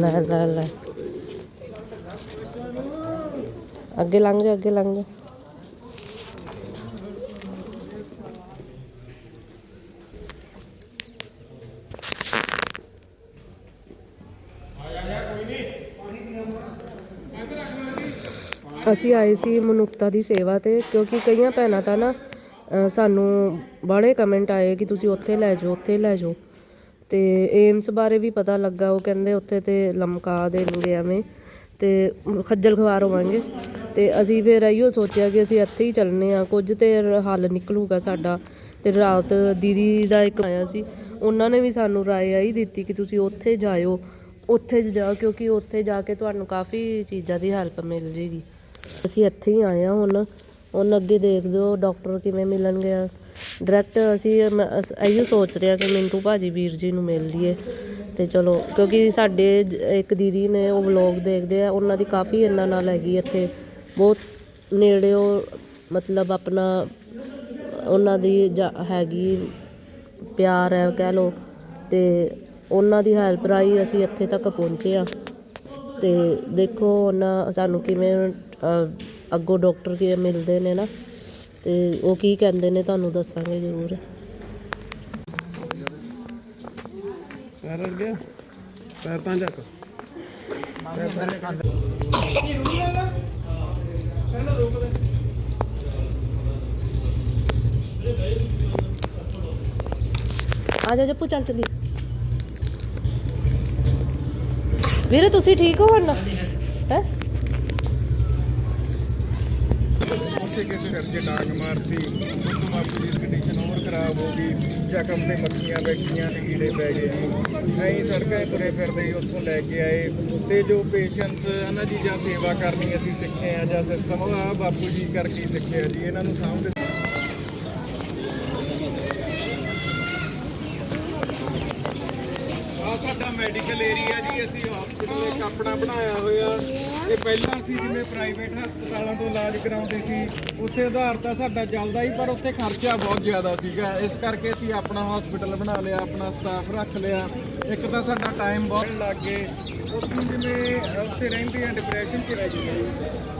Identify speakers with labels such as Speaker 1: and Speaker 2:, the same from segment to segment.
Speaker 1: ਲੈ ਲੈ ਲੈ। ਅੱਗੇ ਲੰਘ ਜਾ, ਅੱਗੇ ਲੰਘ ਜਾ। ਅਸੀਂ ਆਏ ਸੀ ਮਨੁੱਖਤਾ ਦੀ ਸੇਵਾ ਤੇ, ਕਿਉਂਕਿ ਕਈਆਂ ਭੈਣਾਂ ਤਾਂ ਨਾ ਸਾਨੂੰ ਬੜੇ ਕਮੈਂਟ ਆਏ ਕਿ ਤੁਸੀਂ ਉੱਥੇ ਲੈ ਜਾਓ, ਉੱਥੇ ਲੈ ਜਾਓ। ਤੇ ਏਮਸ ਬਾਰੇ ਵੀ ਪਤਾ ਲੱਗਾ, ਉਹ ਕਹਿੰਦੇ ਉੱਥੇ ਤੇ ਲਮਕਾ ਦੇਣਗੇ ਐਵੇਂ ਤੇ ਖੱਜਲ ਖਵਾਰ ਹੋਵਾਂਗੇ ਤੇ ਅਸੀਂ ਫਿਰ ਇਹੋ ਸੋਚਿਆ ਕਿ ਅਸੀਂ ਇੱਥੇ ਹੀ ਚੱਲਨੇ ਆ, ਕੁਝ ਤੇ ਹੱਲ ਨਿਕਲੂਗਾ ਸਾਡਾ ਤੇ ਰਾਤ ਦੀਦੀ ਦਾ ਇੱਕ ਆਇਆ ਸੀ, ਉਹਨਾਂ ਨੇ ਵੀ ਸਾਨੂੰ ਰਾਏ ਆਈ ਦਿੱਤੀ ਕਿ ਤੁਸੀਂ ਉੱਥੇ ਜਾਇਓ, ਉੱਥੇ ਜਾਓ ਕਿਉਂਕਿ ਉੱਥੇ ਜਾ ਕੇ ਤੁਹਾਨੂੰ ਕਾਫੀ ਚੀਜ਼ਾਂ ਦੀ ਹੈਲਪ ਮਿਲ ਜੇਗੀ। ਅਸੀਂ ਇੱਥੇ ਹੀ ਆਏ ਆ ਹੁਣ ਹੁਣ ਅੱਗੇ ਦੇਖ ਦਿਓ ਡਾਕਟਰ ਕਿਵੇਂ ਮਿਲਣਗੇ ਡਾਇਰੈਕਟ ਅਸੀਂ, ਮੈਂ- ਅਸ- ਇਹੋ ਸੋਚ ਰਿਹਾ ਕਿ ਮਿੰਟੂ ਭਾਜੀ ਵੀਰ ਜੀ ਨੂੰ ਮਿਲ ਲਈਏ। ਤੇ ਚਲੋ, ਕਿਉਂਕਿ ਸਾਡੇ ਇੱਕ ਦੀਦੀ ਨੇ ਉਹ ਵਲੌਗ ਦੇਖਦੇ ਆ, ਉਹਨਾਂ ਦੀ ਕਾਫੀ ਇਹਨਾਂ ਨਾਲ ਹੈਗੀ ਇੱਥੇ। ਬਹੁਤ ਨੇੜਿਓ ਮਤਲਬ ਆਪਣਾ, ਉਹਨਾਂ ਦੀ ਜਾ- ਹੈਗੀ, ਪਿਆਰ ਹੈ ਕਹਿ ਲਓ। ਤੇ ਉਹਨਾਂ ਦੀ ਹੈਲਪ ਰਾਹੀਂ ਅਸੀਂ ਇੱਥੇ ਤੱਕ ਪਹੁੰਚੇ ਆ। ਤੇ ਦੇਖੋ ਉਹਨਾਂ ਸਾਨੂੰ ਕਿਵੇਂ ਅੱਗੋਂ ਡਾਕਟਰ ਕਿਵੇਂ ਮਿਲਦੇ ਨੇ ਨਾ। ਤੇ ਉਹ ਕੀ ਕਹਿੰਦੇ ਨੇ ਤੁਹਾਨੂੰ ਦੱਸਾਂਗੇ ਜ਼ਰੂਰ।
Speaker 2: ਪੈਰ ਅੜ ਗਿਆ ਪੈਰ ਤਾਂ ਚੱਕ।
Speaker 1: ਆ ਜਾ ਜੱਪੂ ਚੱਲ ਚੱਲੀ ਵੀਰੇ ਤੁਸੀਂ ਠੀਕ ਹੋ ਹੁਣ? ਹੈ?
Speaker 2: ਉੱਥੇ ਕਿਸੇ ਕਰਕੇ ਡਾਂਗ ਮਾਰਤੀ ਉਸ ਤੋਂ ਬਾਅਦ ਦੀ ਕੰਡੀਸ਼ਨ ਹੋਰ ਖਰਾਬ ਹੋ ਗਈ, ਜ਼ਖਮ ਤੇ ਮੱਖੀਆਂ ਬੈਠੀਆਂ ਤੇ ਕੀੜੇ ਪੈ ਗਏ ਜੀ। ਐਂ ਸੜਕਾਂ 'ਤੇ ਤੁਰੇ ਫਿਰਦੇ ਸੀ, ਉੱਥੋਂ ਲੈ ਕੇ ਆਏ। ਤੇ ਜੋ ਪੇਸ਼ੈਂਟਸ ਇਹਨਾਂ ਦੀ ਜਾਂ ਸੇਵਾ ਕਰਨੀ ਅਸੀਂ ਸਿੱਖੇ ਆ ਜਾਂ ਸਿਸਟਮ ਉਹ ਆ ਬਾਪੂ ਜੀ ਕਰਕੇ ਸਿੱਖਿਆ ਜੀ, ਇਹਨਾਂ ਨੂੰ ਸਾਂਭਦੇ ਆ ਸਾਡਾ ਮੈਡੀਕਲ ਏਰੀਆ ਜੀ, ਅਸੀਂ ਹਸਪੀਟਲ ਇੱਕ ਆਪਣਾ ਬਣਾਇਆ ਹੋਇਆ। ਇਹ ਪਹਿਲਾਂ ਅਸੀਂ ਜਿਵੇਂ ਪ੍ਰਾਈਵੇਟ ਹਸਪਤਾਲਾਂ ਤੋਂ ਇਲਾਜ ਕਰਾਉਂਦੇ ਸੀ ਉੱਥੇ ਆਧਾਰ ਤਾਂ ਸਾਡਾ ਚੱਲਦਾ ਹੀ ਪਰ ਉੱਥੇ ਖਰਚਾ ਬਹੁਤ ਜ਼ਿਆਦਾ ਸੀਗਾ। ਇਸ ਕਰਕੇ ਅਸੀਂ ਆਪਣਾ ਹਸਪੀਟਲ ਬਣਾ ਲਿਆ ਆਪਣਾ ਸਟਾਫ ਰੱਖ ਲਿਆ। ਇੱਕ ਤਾਂ ਸਾਡਾ ਟਾਈਮ ਬਹੁਤ ਲੱਗ ਗਏ। ਉੱਥੇ ਜਿਵੇਂ ਉੱਥੇ ਰਹਿੰਦੇ ਆ ਡਿਪਰੈਸ਼ਨ 'ਚ ਰਹਿ ਗਏ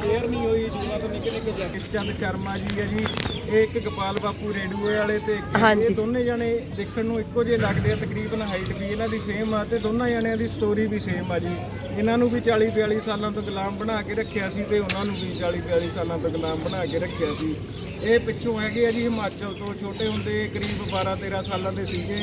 Speaker 2: ਕੇਅਰ ਨਹੀਂ ਹੋਈ ਜੀਵਾਂ ਤੋਂ ਨਿਕਲ ਕੇ ਜਾ ਚੰਦ ਸ਼ਰਮਾ ਜੀ ਹੈ ਜੀ ਇਹ ਇੱਕ ਗੋਪਾਲ ਬਾਪੂ ਰੇਡੂਏ ਵਾਲੇ ਤੇ ਇੱਕ। ਇਹ ਦੋਨੇ ਜਣੇ ਦੇਖਣ ਨੂੰ ਇੱਕੋ ਜਿਹੇ ਲੱਗਦੇ ਆ ਤਕਰੀਬਨ ਹਾਈਟ ਵੀ ਇਹਨਾਂ ਦੀ ਸੇਮ ਆ ਤੇ ਦੋਨਾਂ ਜਣਿਆਂ ਦੀ ਸਟੋਰੀ ਵੀ ਸੇਮ ਆ ਜੀ। ਇਹਨਾਂ ਨੂੰ ਵੀ 40 42 ਸਾਲਾਂ ਤੋਂ ਗੁਲਾਮ ਬਣਾ ਕੇ ਰੱਖਿਆ ਸੀ ਤੇ ਉਹਨਾਂ ਨੂੰ ਵੀ 40 42 ਸਾਲਾਂ ਤੋਂ ਗੁਲਾਮ ਬਣਾ ਕੇ ਰੱਖਿਆ ਸੀ। ਇਹ ਪਿੱਛੋਂ ਹੈਗੇ ਆ ਜੀ ਹਿਮਾਚਲ ਤੋਂ ਛੋਟੇ ਹੁੰਦੇ ਕਰੀਬ 12 13 ਸਾਲਾਂ ਦੇ ਸੀਗੇ।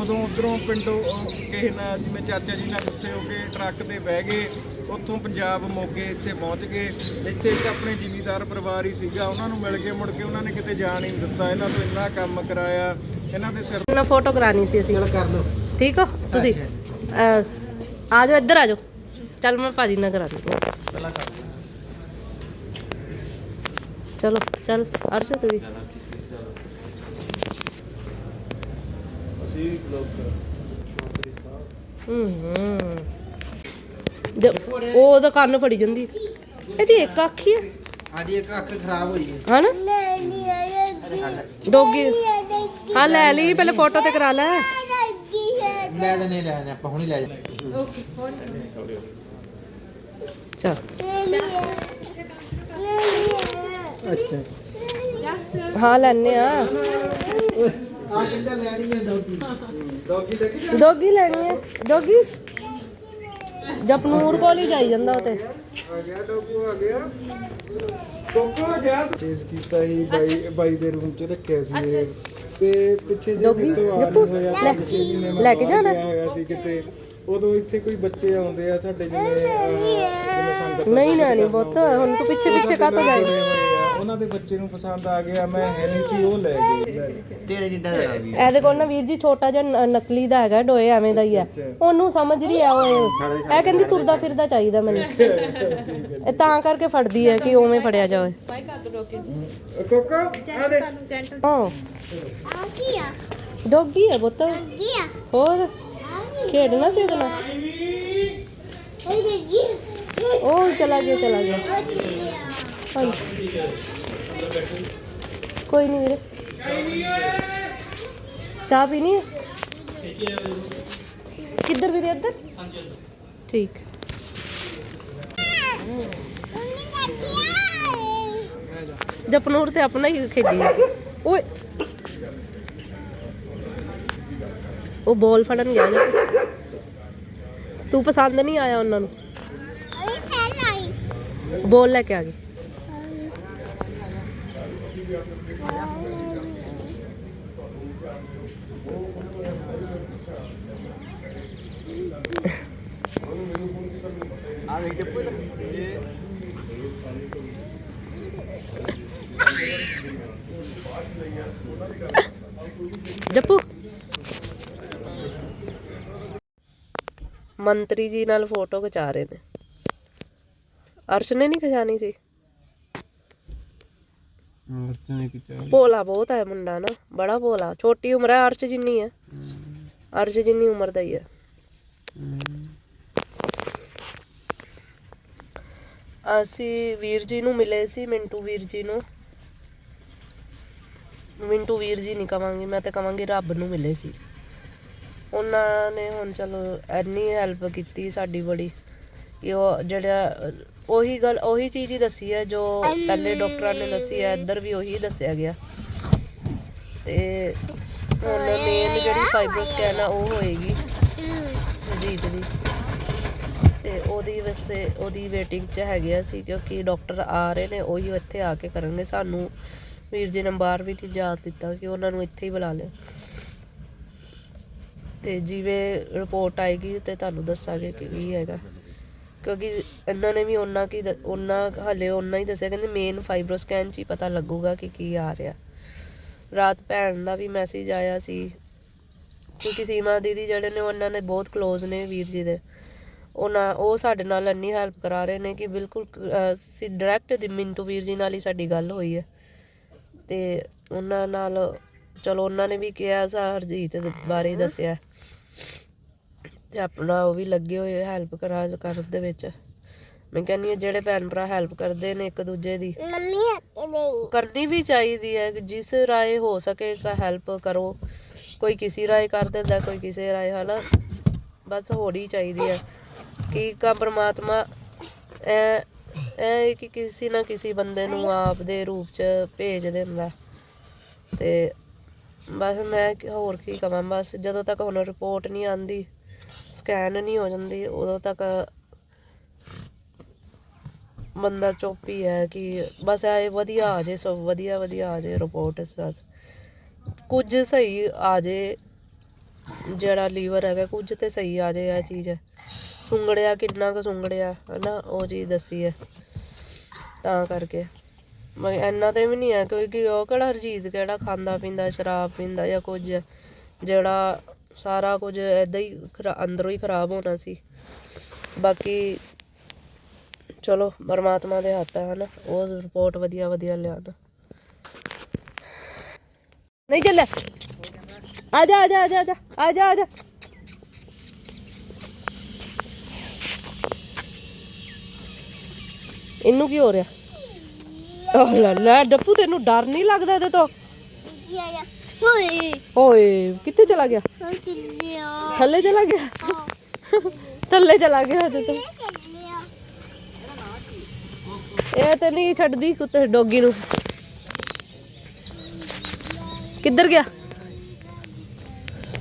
Speaker 2: ਉਦੋਂ ਉਧਰੋਂ ਪਿੰਡੋਂ ਕਿਸੇ ਨਾਲ ਜਿਵੇਂ ਚਾਚਾ ਜੀ ਨਾਲ ਗੁੱਸੇ ਹੋ ਕੇ ਟਰੱਕ ਤੇ ਬਹਿ ਗਏ ਉੱਥੋਂ ਪੰਜਾਬ ਮੋਗੇ ਇੱਥੇ ਪਹੁੰਚ ਗਏ। ਇੱਥੇ ਇੱਕ ਆਪਣੇ ਜ਼ਿਮੀਦਾਰ ਪਰਿਵਾਰ ਹੀ ਸੀਗਾ ਉਹਨਾਂ ਨੂੰ ਮਿਲ ਕੇ ਮੁੜ ਕੇ ਉਹਨਾਂ ਨੇ ਕਿਤੇ ਜਾਣ ਹੀ ਨਹੀਂ ਦਿੱਤਾ। ਇਹਨਾਂ ਤੋਂ ਇੰਨਾ ਕੰਮ ਕਰਾਇਆ ਇਹਨਾਂ ਦੇ ਸਿਰ
Speaker 1: ਫੋਟੋ ਕਰਾਣੀ ਸੀ ਅਸੀਂ।
Speaker 3: ਕਰ ਲਓ।
Speaker 1: ਠੀਕ ਹੋ? ਤੁਸੀਂ? ਆ ਜਾਓ ਇੱਧਰ ਆ ਜਾਓ। ਚੱਲ ਮੈਂ ਭਾਜੀ ਨਾਲ ਕਰਾ ਦਿੰਦੀ ਹਾਂ। ਚਲੋ ਚੱਲ ਅਰਸ਼ ਤੂੰ ਵੀ। ਹੂੰ ਹੂੰ ਜੇ- ਉਹ ਉਹਦਾ ਕੰਨ ਫੜੀ ਜਾਂਦੀ। ਇਹਦੀ ਇੱਕ ਅੱਖ ਹੀ ਹੈ
Speaker 3: ਆਦੀ ਇੱਕ ਅੱਖ ਖਰਾਬ ਹੋਈ ਹੈ।
Speaker 1: ਹਨਾ? ਡੋਗੀ। ਹਾਂ ਲੈ ਲਈ ਪਹਿਲੇ ਫੋਟੋ ਤੇ ਕਰਾ ਲੈ।
Speaker 3: ਲੈ ਦੇ ਨਹੀਂ ਲੈਣੇ ਆਪਾਂ ਹੁਣੀ ਲੈ ਜਾ
Speaker 1: ਚਲ।
Speaker 3: ਅੱਛਾ।
Speaker 1: ਹਾਂ ਲੈਣੇ ਆ
Speaker 3: ਆ ਕਿੰਦਾ ਲੈਣੀ ਹੈ। ਡੌਗੀ ਡੌਗੀ
Speaker 1: ਡੋਗੀ ਲੈਣੀ ਹੈ। ਡੋਗੀ? ਜਪਨੂਰ ਕੋਲ ਹੀ ਜਾਈ ਜਾਂਦਾ ਉਹ ਤੇ।
Speaker 2: ਆ ਗਿਆ ਡੋਗੂ ਆ ਗਿਆ। ਕੋਕੋ ਗਿਆ। ਚੇਸ ਕੀਤਾ ਸੀ ਬਾਈ ਬਾਈ ਦੇ ਰੂਮ ਚ ਰੱਖਿਆ ਸੀ ਇਹ। ਤੇ ਪਿੱਛੇ ਜੇ
Speaker 1: ਡੋਗੀ,
Speaker 2: ਤੋਂ ਆ ਨਹੀਂ ਹੋਇਆ
Speaker 1: ਲੈ ਕੇ ਜਾਣਾ?
Speaker 2: ਹੋਇਆ ਸੀ ਕਿਤੇ। ਉਦੋਂ ਇੱਥੇ ਕੋਈ ਬੱਚੇ ਆਉਂਦੇ ਆ ਸਾਡੇ ਜਿਵੇਂ ਅਹ, ਜਿਵੇਂ ਸੰਗਤ
Speaker 1: ਨਹੀਂ ਬਹੁਤ ਹੁਣ ਤੂੰ ਪਿੱਛੇ ਪਿੱਛੇ ਕਾਹਤੋਂ ਜਾਈ
Speaker 2: ਹੋਏ ਆ, ਉਹਨਾਂ ਦੇ ਬੱਚੇ ਨੂੰ ਪਸੰਦ ਆ ਗਿਆ ਮੈਂ ਹੈ ਨਹੀਂ ਸੀ ਉਹ ਲੈ ਗਏ।
Speaker 3: ਤੇਰੇ ਜਿੱਦਾਂ ਦਾ ਆ ਗਈ
Speaker 1: ਇਹਦੇ ਕੋਲ ਨਾ ਵੀਰ ਜੀ ਛੋਟਾ ਜਿਹਾ ਨ- ਨਕਲੀ ਦਾ ਹੈਗਾ ਡੋਏ ਐਵੇਂ ਦਾ ਹੀ ਹੈ ਉਹਨੂੰ ਸਮਝਦੀ ਆ ਉਹ ਇਹ ਕਹਿੰਦੀ ਤੁਰਦਾ ਫਿਰਦਾ ਚਾਹੀਦਾ ਮੈਨੂੰ। ਇਹ ਤਾਂ ਕਰਕੇ ਫੜਦੀ ਹੈ ਕਿ ਉਵੇਂ ਫੜਿਆ ਜਾਵੇ।
Speaker 2: ਕੋਕੋ ਆ ਦੇ।
Speaker 1: ਹਾਂ। ਡੋਗੀ ਹੈ ਪੁੱਤ। ਹੋਰ? ਖੇਡਣਾ ਸੀ ਉਹਦੇ ਨਾਲ ਉਹ ਚਲਾ ਗਿਆ ਚਲਾ ਗਿਆ ਹਾਂਜੀ ਕੋਈ ਨਹੀਂ ਵੀਰੇ ਚਾਹ ਪੀਣੀ ਹੈ ਕਿੱਧਰ ਵੀਰੇ ਇੱਧਰ ਠੀਕ ਜਪਨੂਰ ਤੇ ਆਪਣਾ ਹੀ ਖੇਡੀ ਆ। ਓਏ ਉਹ ਬਾਲ ਫੜਨ ਗਿਆ ਜੀ। ਤੂੰ ਪਸੰਦ ਨਹੀਂ ਆਇਆ ਉਹਨਾਂ ਨੂੰ? ਬਾਲ ਲੈ ਕੇ ਆ ਗਈ।
Speaker 3: ਆ ਵੇਖ ਜੱਪੂ
Speaker 1: ਜੱਪੂ ਮੰਤਰੀ ਜੀ ਨਾਲ ਫੋਟੋ ਖਿਚਾ ਰਹੇ ਨੇ। ਅਰਸ਼ ਨੇ ਨਹੀਂ ਖਿਚਾਣੀ ਸੀ? ਭੋਲਾ ਬਹੁਤ ਹੈ ਮੁੰਡਾ ਨਾ ਬੜਾ ਭੋਲਾ। ਛੋਟੀ ਉਮਰ ਹੈ ਅਰਸ਼ ਜਿੰਨੀ ਹੈ। ਅਰਸ਼ ਜਿੰਨੀ ਉਮਰ ਦਾ ਹੀ। ਹੈ। ਅਸੀਂ ਵੀਰ ਜੀ ਨੂੰ ਮਿਲੇ ਸੀ ਮਿੰਟੂ ਵੀਰ ਜੀ ਨੂੰ। ਮਿੰਟੂ ਵੀਰ ਜੀ ਨਹੀਂ ਕਵਾਂਗੀ ਮੈਂ ਤੇ ਕਵਾਂਗੀ ਰੱਬ ਨੂੰ ਮਿਲੇ ਸੀ। ਉਹਨਾਂ ਨੇ ਹੁਣ ਚਲੋ ਇੰਨੀ ਹੈਲਪ ਕੀਤੀ ਸਾਡੀ ਬੜੀ ਕਿ ਉਹ ਜਿਹੜਾ ਉਹੀ ਗੱਲ, ਉਹੀ ਚੀਜ਼ ਹੀ ਦੱਸੀ ਹੈ ਜੋ ਪਹਿਲੇ ਡਾਕਟਰਾਂ ਨੇ ਦੱਸੀ ਹੈ, ਇੱਧਰ ਵੀ ਉਹੀ ਦੱਸਿਆ ਗਿਆ। ਤੇ ਹੁਣ ਮੇਨ ਜਿਹੜੀ ਫਾਈਬਰੋ ਸਕੈਨ ਆ, ਉਹ ਹੋਏਗੀ। ਜੀਤ ਦੀ। ਤੇ ਉਹਦੀ ਵਾਸਤੇ, ਉਹਦੀ ਵੇਟਿੰਗ 'ਚ ਹੈਗੇ ਸੀ ਕਿਉਂਕਿ ਡਾਕਟਰ ਆ ਰਹੇ ਨੇ, ਉਹੀ ਇੱਥੇ ਆ ਕੇ ਕਰਨਗੇ। ਸਾਨੂੰ ਵੀਰ ਜੀ ਨੇ ਬਾਹਰ ਵੀ ਯਾਦ ਦਿੱਤਾ ਕਿ ਉਹਨਾਂ ਨੂੰ ਇੱਥੇ ਹੀ ਬੁਲਾ ਲਿਆ ਤੇ ਜਿਵੇਂ ਰਿਪੋਰਟ ਆਏਗੀ ਤੇ ਤੁਹਾਨੂੰ ਦੱਸਾਂਗੇ ਕਿ ਕੀ ਹੈਗਾ। ਕਿਉਂਕਿ ਇਹਨਾਂ ਨੇ ਵੀ ਉਹਨਾਂ ਕੀ ਦ- ਉਹਨਾਂ ਹਲੇ ਉਹਨਾਂ ਹੀ ਦੱਸਿਆ, ਕਹਿੰਦੇ ਮੇਨ ਫਾਈਬਰੋ ਸਕੈਨ 'ਚ ਹੀ ਪਤਾ ਲੱਗੂਗਾ ਕਿ ਕੀ ਆ ਰਿਹਾ। ਰਾਤ ਭੈਣ ਦਾ ਵੀ ਮੈਸੇਜ ਆਇਆ ਸੀ, ਕਿਉਂਕਿ ਸੀਮਾ ਦੀਦੀ ਜਿਹੜੇ ਨੇ ਉਹਨਾਂ ਨੇ ਬਹੁਤ ক্লোਜ਼ ਨੇ ਵੀਰ ਜੀ ਦੇ। ਉਹਨਾਂ ਉਹ ਸਾਡੇ ਨਾਲ ਇੰਨੀ ਹੈਲਪ ਕਰਾ ਰਹੇ ਨੇ ਕਿ ਬਿਲਕੁਲ ਸੀ ਡਾਇਰੈਕਟ ਦੀ ਮਿੰਟੂ ਵੀਰ ਜੀ ਨਾਲ ਹੀ ਸਾਡੀ ਗੱਲ ਹੋਈ ਹੈ। ਤੇ ਉਹਨਾਂ ਨਾਲ ਚਲੋ ਉਹਨਾਂ ਨੇ ਵੀ ਕਿਹਾ ਸਾ ਹਰਜੀਤ ਬਾਰੇ ਦੱਸਿਆ। ਤੇ ਆਪਣਾ ਉਹ ਵੀ ਲੱਗੇ ਹੋਏ ਹੈਲਪ ਕਰਾ ਕਰਨ ਦੇ ਵਿੱਚ। ਮੈਂ ਕਹਿੰਦੀ ਹਾਂ ਜਿਹੜੇ ਭੈਣ ਭਰਾ ਹੈਲਪ ਕਰਦੇ ਨੇ ਇੱਕ ਦੂਜੇ ਦੀ ਕਰਨੀ ਵੀ ਚਾਹੀਦੀ ਹੈ ਕਿ ਜਿਸ ਰਾਏ ਹੋ ਸਕੇ ਤਾਂ ਹੈਲਪ ਕਰੋ। ਕੋਈ ਕਿਸੇ ਰਾਏ ਕਰ ਦਿੰਦਾ ਕੋਈ ਕਿਸੇ ਰਾਏ ਹਨਾ? ਬਸ ਹੋਣੀ ਚਾਹੀਦੀ ਹੈ ਕਿ ਕਾ ਪ੍ਰਮਾਤਮਾ ਐ ਐ ਕਿ ਕਿਸੇ ਨਾ ਕਿਸੇ ਬੰਦੇ ਨੂੰ ਆਪ ਦੇ ਰੂਪ ਚ ਭੇਜ ਦਿੰਦਾ। ਤੇ ਬਸ ਮੈਂ ਕੀ- ਹੋਰ ਕੀ ਕਵਾਂ, ਬਸ ਜਦੋਂ ਤੱਕ ਹੁਣ ਰਿਪੋਰਟ ਨਹੀਂ ਆਂਦੀ ਸਕੈਨ ਨਹੀਂ ਹੋ ਜਾਂਦੀ, ਉਦੋਂ ਤੱਕ ਬੰਦਾ ਚੁੱਪ ਹੀ ਹੈ ਕਿ ਬਸ ਇਹ ਵਧੀਆ ਆ ਜੇ ਸਭ, ਵਧੀਆ ਵਧੀਆ ਆ ਜੇ ਰਿਪੋਰਟ ਬਸ। ਕੁਝ ਸਹੀ ਆ ਜੇ, ਜਿਹੜਾ ਲੀਵਰ ਹੈਗਾ, ਕੁਝ ਤੇ ਸਹੀ ਆ ਜੇ ਇਹ ਚੀਜ਼। ਹੈ ਸੁੰਗੜਿਆ ਕਿੰਨਾ ਕੁ ਸੁੰਗੜਿਆ, ਹਨਾ, ਉਹ ਚੀਜ਼ ਦੱਸੀ ਹੈ। ਤਾਂ ਕਰਕੇ। ਮੈਂ ਇੰਨਾ ਤੇ ਵੀ ਨਹੀਂ ਹੈ ਕਿਉਂਕਿ ਉਹ ਕਿਹੜਾ ਹਰਜੀਤ ਕਿਹੜਾ ਖਾਂਦਾ ਪੀਂਦਾ, ਸ਼ਰਾਬ ਪੀਂਦਾ ਜਾਂ ਕੁਝ, ਜਿਹੜਾ ਸਾਰਾ ਕੁਝ ਐਦਾਂ ਹੀ ਅੰਦਰੋਂ ਹੀ ਖਰਾਬ ਹੋਣਾ ਸੀ। ਬਾਕੀ ਚਲੋ, ਪਰਮਾਤਮਾ ਦੇ ਹੱਥ ਹੈ ਹਨਾ, ਉਹ ਰਿਪੋਰਟ ਵਧੀਆ ਵਧੀਆ ਲਿਆਉਣ। ਨਹੀਂ ਚੱਲ ਆ ਜਾ ਆ ਜਾ ਆ ਜਾ ਆ ਜਾ ਆ ਜਾ ਆ ਜਾ। ਇਹਨੂੰ ਕੀ ਹੋ ਰਿਹਾ? ਓਹ ਲੈ ਲੈ ਡੱਪੂ ਤੈਨੂੰ ਡਰ ਨਹੀਂ ਲੱਗਦਾ ਇਹਦੇ ਤੋਂ? ਓਏ ਕਿੱਥੇ ਚਲਾ ਗਿਆ? ਥੱਲੇ ਚਲਾ ਗਿਆ? ਥੱਲੇ ਚਲਾ ਗਿਆ ਇਹਦੇ ਤੋਂ। ਇਹ ਤੇ ਨਹੀਂ ਛੱਡਦੀ ਕੁੱਤੇ ਡੋਗੀ ਨੂੰ। ਕਿੱਧਰ ਗਿਆ?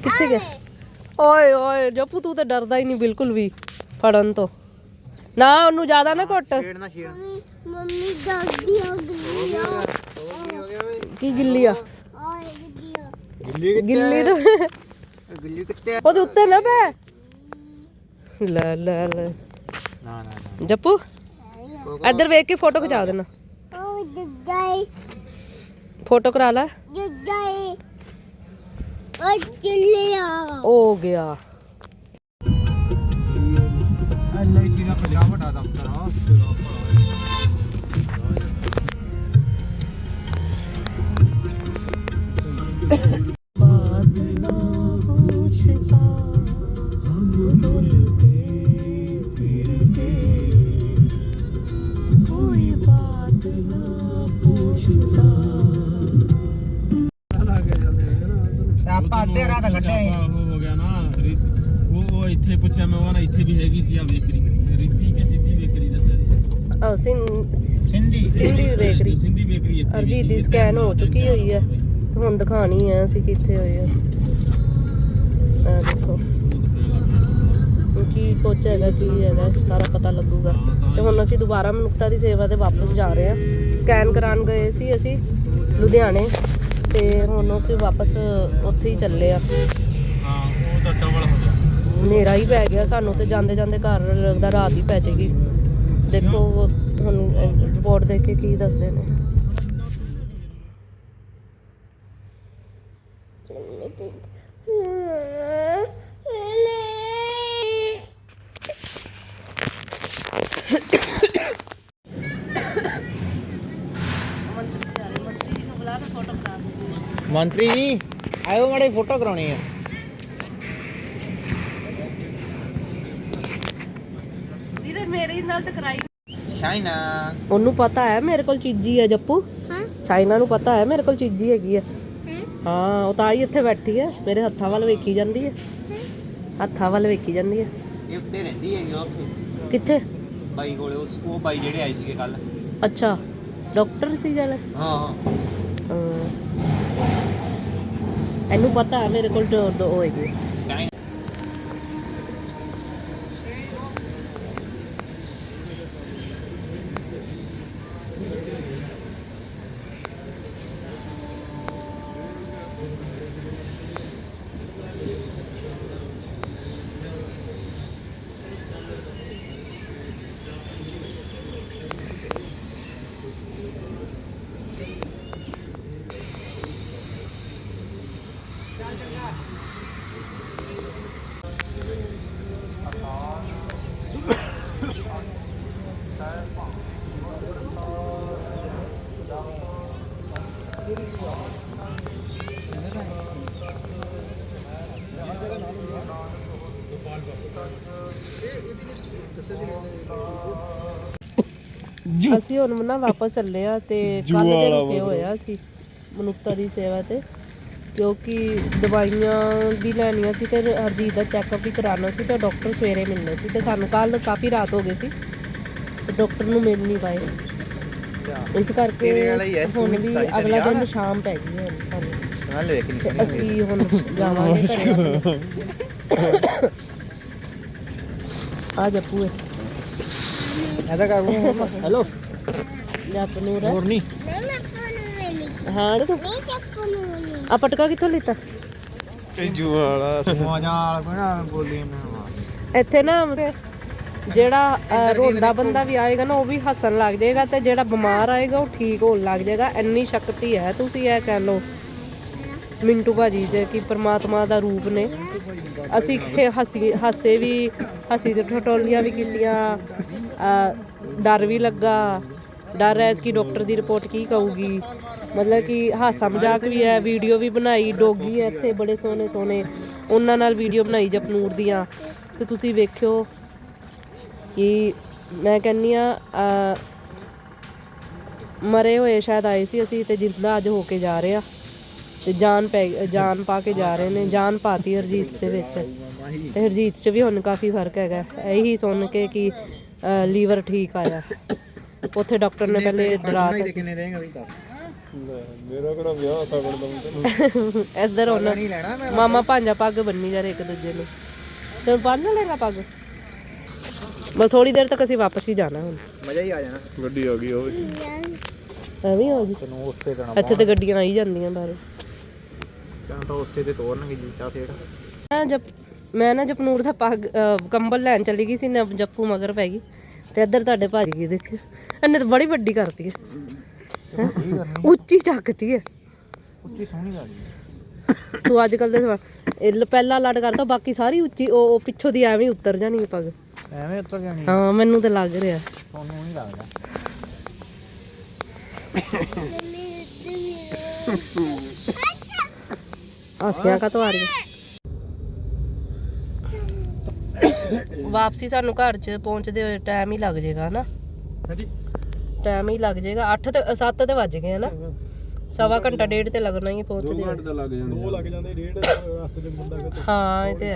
Speaker 1: ਕਿੱਥੇ ਗਿਆ? ਓਏ ਓਏ ਜੱਪੂ ਤੂੰ ਤਾਂ ਡਰਦਾ ਹੀ ਨਹੀਂ ਬਿਲਕੁਲ ਵੀ ਫੜਨ ਤੋਂ। ਨਾ ਉਹਨੂੰ ਜ਼ਿਆਦਾ ਨਾ ਘੁੱਟ।
Speaker 3: ਛੇੜਨਾ ਛੇੜ
Speaker 4: ਮੰਮੀ ਦਾਦੀ ਆ ਗਈ ਆ।
Speaker 3: ਹੋ ਗਿਆ ਓਏ
Speaker 1: ਕੀ ਗਿੱਲੀ ਆ।
Speaker 3: ਗਿੱਲੀ
Speaker 1: ਗਿੱਲੀ ਤਾਂ
Speaker 3: ਗਿੱਲੀ ਕਿੱਥੇ ਆ?
Speaker 1: ਉਹਦੇ ਉੱਤੇ ਨਾ ਪੈ। ਲੈ ਲੈ ਲੈ।
Speaker 3: ਨਾ ਨਾ ਨਾ।
Speaker 1: ਜੱਪੂ ਇੱਧਰ ਵੇਖ ਕੇ ਫੋਟੋ ਖਿਚਾ ਦੇਣਾ।
Speaker 4: ਉਹ ਜੱਜਾਈ।
Speaker 1: ਫੋਟੋ ਕਰਾ ਲੈ।
Speaker 4: ਜੱਜਾਈ। ਉਹ ਚੱਲਿਆ
Speaker 1: ਹੋ ਗਿਆ।
Speaker 3: ਐਲਆਈਸੀ ਵੱਡਾ ਦਫ਼ਤਰ ਆ ਆਪਾਂ ਅੱਧੇ ਰਾਤ ਕੱਢਿਆ
Speaker 2: ਹੋ ਗਿਆ ਨਾ ਉਹ ਇੱਥੇ
Speaker 5: ਪੁੱਛਿਆ ਮੈਂ, ਉਹ ਨਾ ਇੱਥੇ ਵੀ ਹੈਗੀ ਸੀ ਆ ਬੇਕਰੀ ਰਿੱਤੀ ਕੇ ਸਿੱਧੀ ਬੇਕਰੀ ਦੱਸਿਆ ਸੀ
Speaker 1: ਆ ਸਿੰ
Speaker 5: ਸਿੰਧੀ
Speaker 1: ਸਿੰਧੀ bakery।
Speaker 5: ਸਿੰਧੀ ਬੇਕਰੀ ਇੱਥੇ
Speaker 1: ਅਰਜੀਤ ਦੀ ਸਕੈਨ ਹੋ ਚੁੱਕੀ ਹੋਈ ਹੈ। ਤੇ ਹੁਣ ਦਿਖਾਣੀ ਹੈ ਅਸੀਂ ਕਿੱਥੇ ਹੋਏ ਆ। ਆ ਦੇਖੋ। ਕੀ ਕੁਝ ਹੈਗਾ ਕੀ ਹੈਗਾ ਸਾਰਾ ਪਤਾ ਲੱਗੂਗਾ। ਤੇ ਹੁਣ ਅਸੀਂ ਦੁਬਾਰਾ ਮਨੁੱਖਤਾ ਦੀ ਸੇਵਾ ਤੇ ਵਾਪਸ ਜਾ ਰਹੇ ਹਾਂ। ਸਕੈਨ ਕਰਾਉਣ ਗਏ ਸੀ ਅਸੀਂ ਲੁਧਿਆਣੇ। ਤੇ ਹੁਣ ਅਸੀਂ ਵਾਪਸ ਉੱਥੇ ਹੀ ਚੱਲੇ ਆ।
Speaker 5: ਹਾਂ ਉਹ ਤਾਂ ਡਬਲ ਹੋ ਗਿਆ।
Speaker 1: ਹਨੇਰਾ ਹੀ ਪੈ ਗਿਆ ਸਾਨੂੰ ਤੇ ਜਾਂਦੇ ਜਾਂਦੇ ਘਰ ਲੱਗਦਾ ਰਾਤ ਹੀ ਪੈ ਜਾਏਗੀ। ਦੇਖੋ ਹੁਣ ਰਿਪੋਰਟ ਦੇਖ ਕੇ ਕੀ ਦੱਸਦੇ ਨੇ।
Speaker 3: ਮੰਤਰੀ ਜੀ, ਆਇਓ ਮਾੜੇ ਫੋਟੋ ਕਰਾਉਣੀ ਆ।
Speaker 1: ਵੀਰੇ ਮੇਰੇ ਨਾਲ ਤਾਂ ਕਰਾਈ
Speaker 3: ਸ਼ਾਈਨਾ
Speaker 1: ਉਹਨੂੰ ਪਤਾ ਹੈ ਮੇਰੇ ਕੋਲ ਚੀਜ਼ੀ ਹੈ ਜੱਪੂ?
Speaker 4: ਹਾਂ।
Speaker 1: ਚਾਈਨਾ ਨੂੰ ਪਤਾ ਹੈ ਮੇਰੇ ਕੋਲ ਚੀਜ਼ੀ ਹੈਗੀ ਹੈ।
Speaker 4: ਹਾਂ।
Speaker 1: ਹਾਂ ਉਹ ਤਾਂ ਹੀ ਇੱਥੇ ਬੈਠੀ ਹੈ। ਮੇਰੇ ਹੱਥਾਂ ਵੱਲ ਵੇਖੀ ਜਾਂਦੀ ਹੈ। ਹੱਥਾਂ ਵੱਲ ਵੇਖੀ ਜਾਂਦੀ ਹੈ।
Speaker 3: ਇਹ ਉੱਤੇ ਰਹਿੰਦੀ ਹੈਗੀ ਉੱਥੇ।
Speaker 1: ਕਿੱਥੇ?
Speaker 3: ਬਾਈ ਕੋਲੇ ਉਸ ਉਹ ਬਾਈ ਜਿਹੜੇ ਆਏ ਸੀਗੇ ਕੱਲ
Speaker 1: ਅੱਛਾ ਡਾਕਟਰ ਸੀ ਜਲ
Speaker 3: ਹਾਂ ਹਾਂ।
Speaker 1: ਇਹਨੂੰ ਪਤਾ ਹੈ ਮੇਰੇ ਕੋਲ ਦੋ ਦੋ ਅਸੀਂ ਹੁਣ ਨਾ ਵਾਪਸ ਚੱਲੇ ਆ ਤੇ ਕੱਲ ਦੇ ਰੁਕੇ ਹੋਇਆ ਸੀ ਮਨੁੱਖਤਾ ਦੀ ਸੇਵਾ ਤੇ ਕਿਉਂਕਿ ਦਵਾਈਆਂ ਵੀ ਲੈਣੀਆਂ ਸੀ ਤੇ ਹਰਜੀਤ ਦਾ ਚੈੱਕਅਪ ਵੀ ਕਰਾਉਣਾ ਸੀ ਤੇ ਡਾਕਟਰ ਸਵੇਰੇ ਮਿਲਣੇ ਸੀ ਤੇ ਸਾਨੂੰ ਕੱਲ ਕਾਫੀ ਰਾਤ ਹੋ ਗਈ ਸੀ। ਡਾਕਟਰ ਨੂੰ ਮਿਲ ਨਹੀਂ ਪਾਏ। ਇਸ ਕਰਕੇ
Speaker 3: ਤੇਰੇ ਵਾਲਾ ਹੀ ਹੈ,
Speaker 1: ਹੁਣ ਵੀ
Speaker 3: ਤਾਂ ਹੀ
Speaker 1: ਅਗਲਾ ਦਿਨ ਸ਼ਾਮ ਪੈ ਗਈ ਹੈ। ਸਾਨੂੰ
Speaker 3: ਨਾਲ ਵੇਖ ਨਹੀਂ
Speaker 1: ਤੇ ਅਸੀਂ ਹੁਣ ਜਾਵਾਂਗੇ ਘਰੇ। ਆਪਣੇ। ਆ ਜੱਪੂ ਹੈ
Speaker 3: ਐਦਾ ਕਰ ਹੈਲੋ
Speaker 1: ਜੱਪ ਨੂਰ ਹੈ
Speaker 3: ਹੋਰ ਨਹੀਂ
Speaker 4: ਮੈਂ ਨਾ? ਕੋਨੂੰ ਨਹੀਂ
Speaker 1: ਹਾਂ ਤੂੰ।
Speaker 4: ਮੈਂ ਚੱਕੂ ਨੂੰ ਨਹੀਂ
Speaker 1: ਆ ਪਟਕਾ ਕਿੱਥੋਂ ਲਿੱਤਾ?
Speaker 3: ਜੂ ਵਾਲਾ। ਸਮਾਜਾ ਵਾਲਾ ਕੋਈ ਨਾ ਬੋਲੀ ਮੈਂ।
Speaker 1: ਇੱਥੇ ਨਾ ਜਿਹੜਾ ਅ, ਰੋਂਦਾ ਬੰਦਾ ਵੀ ਆਏਗਾ ਨਾ ਉਹ ਵੀ ਹੱਸਣ ਲੱਗ ਜਾਏਗਾ ਤੇ ਜਿਹੜਾ ਬਿਮਾਰ ਆਏਗਾ ਉਹ ਠੀਕ ਹੋਣ ਲੱਗ ਜਾਏਗਾ। ਇੰਨੀ ਸ਼ਕਤੀ ਹੈ ਤੁਸੀਂ ਇਹ ਕਹਿ ਲਓ। ਮਿੰਟੂ ਭਾਜੀ ਜੇ ਕਿ ਪ੍ਰਮਾਤਮਾ ਦਾ ਰੂਪ ਨੇ। ਅਸੀਂ ਖੇ- ਹੱਸੀ ਹਾਸੇ ਵੀ ਹੱਸੀ ਤੇ ਠਟੋਲੀਆਂ ਵੀ ਕੀਤੀਆਂ। ਅ, ਡਰ ਵੀ ਲੱਗਾ। ਡਰ ਹੈ ਕਿ ਡਾਕਟਰ ਦੀ ਰਿਪੋਰਟ ਕੀ ਕਹੂਗੀ। ਮਤਲਬ ਕਿ ਹਾਸਾ ਮਜ਼ਾਕ ਵੀ ਹੈ ਵੀਡੀਓ ਵੀ ਬਣਾਈ ਡੋਗੀ ਹੈ ਇੱਥੇ ਬੜੇ ਸੋਹਣੇ ਸੋਹਣੇ ਉਹਨਾਂ ਨਾਲ ਵੀਡੀਓ ਬਣਾਈ ਜਪਨੂਰ ਦੀਆਂ। ਤੇ ਤੁਸੀਂ ਵੇਖਿਓ ਕਿ ਮੈਂ ਕਹਿੰਨੀ ਆ ਮਰੇ ਹੋਏ ਸ਼ਾਇਦ ਆਏ ਸੀ ਅਸੀਂ ਤੇ ਜਿੰਦਾ ਅੱਜ ਹੋ ਕੇ ਜਾ ਰਹੇ ਆ। ਤੇ ਜਾਨ ਪੈ ਜਾਨ ਪਾ ਕੇ ਜਾ ਰਹੇ ਨੇ ਜਾਨ ਪਾਤੀ ਹਰਜੀਤ ਦੇ ਵਿੱਚ। ਤੇ ਹਰਜੀਤ 'ਚ ਵੀ ਹੁਣ ਕਾਫੀ ਫ਼ਰਕ ਹੈਗਾ। ਇਹੀ ਸੁਣ ਕੇ ਕਿ ਲੀਵਰ ਠੀਕ ਆਇਆ। ਉੱਥੇ ਡਾਕਟਰ ਨੇ ਪਹਿਲੇ ਡਰਾ
Speaker 3: ਕਿੰਨੇ ਦੇਗਾ ਵੀ ਦੱਸ?
Speaker 1: ਇੱਧਰ ਹੁਣ
Speaker 3: ਨਹੀਂ ਲੈਣਾ ਮੈਂ
Speaker 1: ਮਾਮਾ ਭਾਂਜਾ ਪੱਗ ਬੰਨੀ ਜਾ ਰਹੇ ਇੱਕ ਦੂਜੇ ਨੂੰ। ਤੇ ਬੰਨ ਲੈਣਾ ਪੱਗ? ਬਸ ਥੋੜੀ ਦੇਰ ਤੱਕ ਅਸੀਂ ਵਾਪਸ ਹੀ ਜਾਣਾ ਹੁਣ।
Speaker 3: ਮਜ਼ਾ ਹੀ ਆ ਜਾਣਾ।
Speaker 1: ਐਵੇਂ ਹੋ ਜੀ
Speaker 3: ਤੈਨੂੰ ਉਸੇ ਦਿਨ
Speaker 1: ਇੱਥੇ ਤੇ ਗੱਡੀਆਂ ਆਈ ਜਾਂਦੀਆਂ ਬਾਹਰ।
Speaker 3: ਤੈਨੂੰ ਤਾਂ ਉਸੇ ਤੇ ਤੋਰਨਗੇ ਜੀਤਾ ਸੇੜ
Speaker 1: ਮੈਂ ਜਪ ਮੈਂ ਨਾ ਜਪਨੂਰ ਦਾ ਪੱਗ ਅਹ ਕੰਬਲ ਲੈਣ ਚਲੀ ਗਈ ਸੀ ਨਾ ਜੱਪੂ ਮਗਰ ਪੈ ਗਈ। ਤੇ ਇੱਧਰ ਤੁਹਾਡੇ ਭਾਜੀ ਕੀ ਦੇਖਿਓ ਇਹਨੇ ਤਾਂ ਬੜੀ ਵੱਡੀ ਕਰਤੀ ਹੈ। ਹੈਂ? ਉੱਚੀ ਚੱਕਤੀ ਹੈ।
Speaker 3: ਉੱਚੀ ਸੋਹਣੀ ਲੱਗਦੀ
Speaker 1: ਤੂੰ ਅੱਜ ਕੱਲ ਦੇ ਸਮਾਂ- ਇਹ ਲ- ਪਹਿਲਾ ਲੜ ਕਰਦਾ ਬਾਕੀ ਸਾਰੀ ਉੱਚੀ ਉਹ ਉਹ ਪਿੱਛੋਂ ਦੀ ਐਵੇਂ ਹੀ ਉਤਰ ਜਾਣੀ ਹੈ ਪੱਗ।
Speaker 3: ਐਵੇਂ ਉੱਤਰ ਜਾਣੀ
Speaker 1: ਹਾਂ ਮੈਨੂੰ ਤਾਂ ਲੱਗ ਰਿਹਾ।
Speaker 3: ਤੁਹਾਨੂੰ ਨਹੀਂ ਲੱਗਦਾ।
Speaker 1: ਹੱਸਿਆ ਕਾ ਆ ਰਹੀ ਵਾਪਸੀ ਸਾਨੂੰ ਘਰ 'ਚ ਪਹੁੰਚਦੇ ਹੋਏ ਟਾਈਮ ਹੀ ਲੱਗ ਜਾਏਗਾ ਨਾ
Speaker 2: ਹਾਂਜੀ।
Speaker 1: ਟਾਈਮ ਹੀ ਲੱਗ ਜਾਏਗਾ। 8 ਤੇ 7 ਤੇ ਵੱਜ ਗਏ ਨਾ? ਸਵਾ ਘੰਟਾ ਡੇਢ ਤੇ ਲੱਗਣਾ ਹੀ ਪਹੁੰਚਦੇ ਹੋਏ।
Speaker 5: ਤਾਂ ਲੱਗ ਜਾਂਦੇ
Speaker 2: ਦੋ ਲੱਗ ਜਾਂਦੇ ਡੇਢ ਰਸਤੇ ਦੇ ਮੁੰਡਾ ਕਿਤੇ
Speaker 1: ਹਾਂ ਇਹ ਤੇ